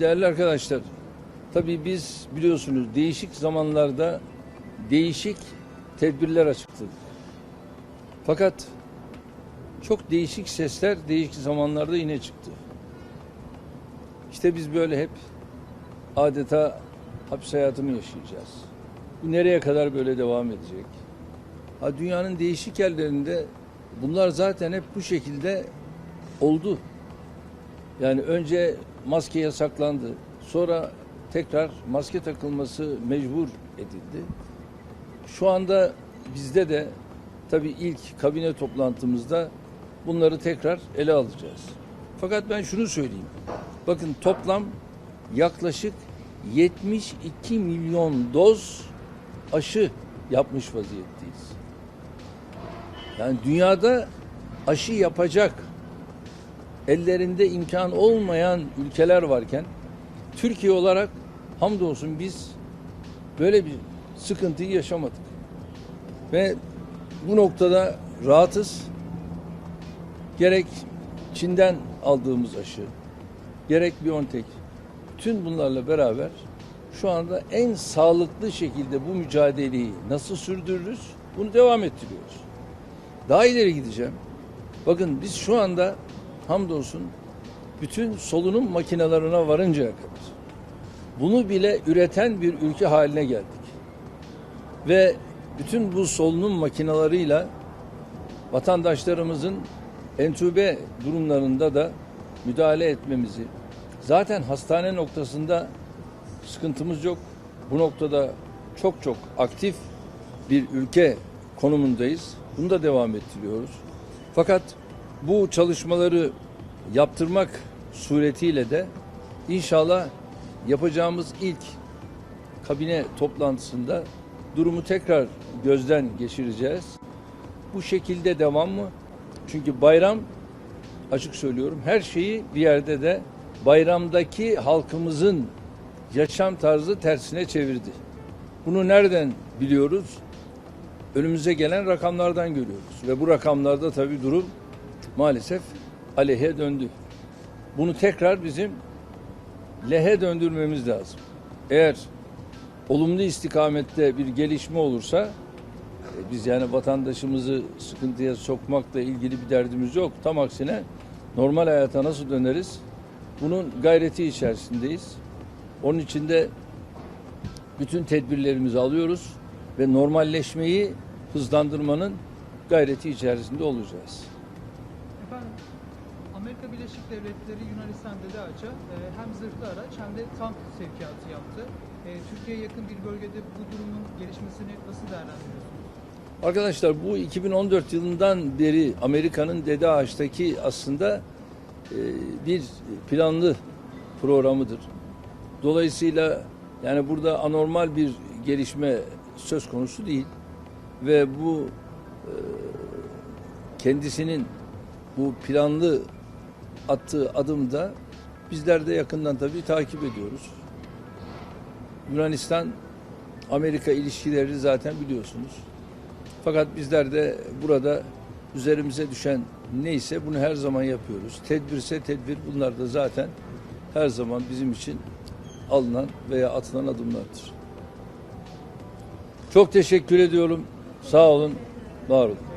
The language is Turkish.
Değerli arkadaşlar, tabii biz biliyorsunuz değişik zamanlarda değişik tedbirler açıkladık. Fakat çok değişik sesler değişik zamanlarda yine çıktı. İşte biz böyle hep adeta hapis hayatını yaşayacağız. Bu nereye kadar böyle devam edecek? Ha dünyanın değişik yerlerinde bunlar zaten hep bu şekilde oldu. Yani önce maske yasaklandı. Sonra tekrar maske takılması mecbur edildi. Şu anda bizde de tabii ilk kabine toplantımızda bunları tekrar ele alacağız. Fakat ben şunu söyleyeyim. Bakın toplam yaklaşık 72 milyon doz aşı yapmış vaziyetteyiz. Yani dünyada aşı yapacak ellerinde imkan olmayan ülkeler varken Türkiye olarak hamdolsun biz böyle bir sıkıntıyı yaşamadık. Ve bu noktada rahatız. Gerek Çin'den aldığımız aşı, gerek BioNTech, bütün bunlarla beraber şu anda en sağlıklı şekilde bu mücadeleyi nasıl sürdürürüz? Bunu devam ettiriyoruz. Daha ileri gideceğim. Bakın biz şu anda hamdolsun bütün solunum makinelerine varıncaya kadar bunu bile üreten bir ülke haline geldik. Ve bütün bu solunum makinalarıyla vatandaşlarımızın entübe durumlarında da müdahale etmemizi zaten hastane noktasında sıkıntımız yok. Bu noktada çok çok aktif bir ülke konumundayız. Bunu da devam ettiriyoruz. Fakat bu çalışmaları yaptırmak suretiyle de inşallah yapacağımız ilk kabine toplantısında durumu tekrar gözden geçireceğiz. Bu şekilde devam mı? Çünkü bayram açık söylüyorum her şeyi bir yerde de bayramdaki halkımızın yaşam tarzı tersine çevirdi. Bunu nereden biliyoruz? Önümüze gelen rakamlardan görüyoruz. Ve bu rakamlarda tabii durum maalesef aleyhe döndü. Bunu tekrar bizim lehe döndürmemiz lazım. Eğer olumlu istikamette bir gelişme olursa e, biz yani vatandaşımızı sıkıntıya sokmakla ilgili bir derdimiz yok. Tam aksine normal hayata nasıl döneriz? Bunun gayreti içerisindeyiz. Onun için de bütün tedbirlerimizi alıyoruz ve normalleşmeyi hızlandırmanın gayreti içerisinde olacağız. Efendim, Amerika Birleşik Devletleri Yunanistan Dedeağaç'a e, hem zırhlı araç hem de tank sevkiyatı yaptı. E, Türkiye'ye yakın bir bölgede bu durumun gelişmesini nasıl değerlendiriyorsunuz? Arkadaşlar bu 2014 yılından beri Amerika'nın Dede Ağaç'taki aslında e, bir planlı programıdır. Dolayısıyla yani burada anormal bir gelişme söz konusu değil ve bu e, kendisinin bu planlı attığı adımda bizler de yakından tabii takip ediyoruz. Yunanistan Amerika ilişkileri zaten biliyorsunuz. Fakat bizler de burada üzerimize düşen neyse bunu her zaman yapıyoruz. Tedbirse tedbir bunlar da zaten her zaman bizim için alınan veya atılan adımlardır. Çok teşekkür ediyorum. Sağ olun, var olun.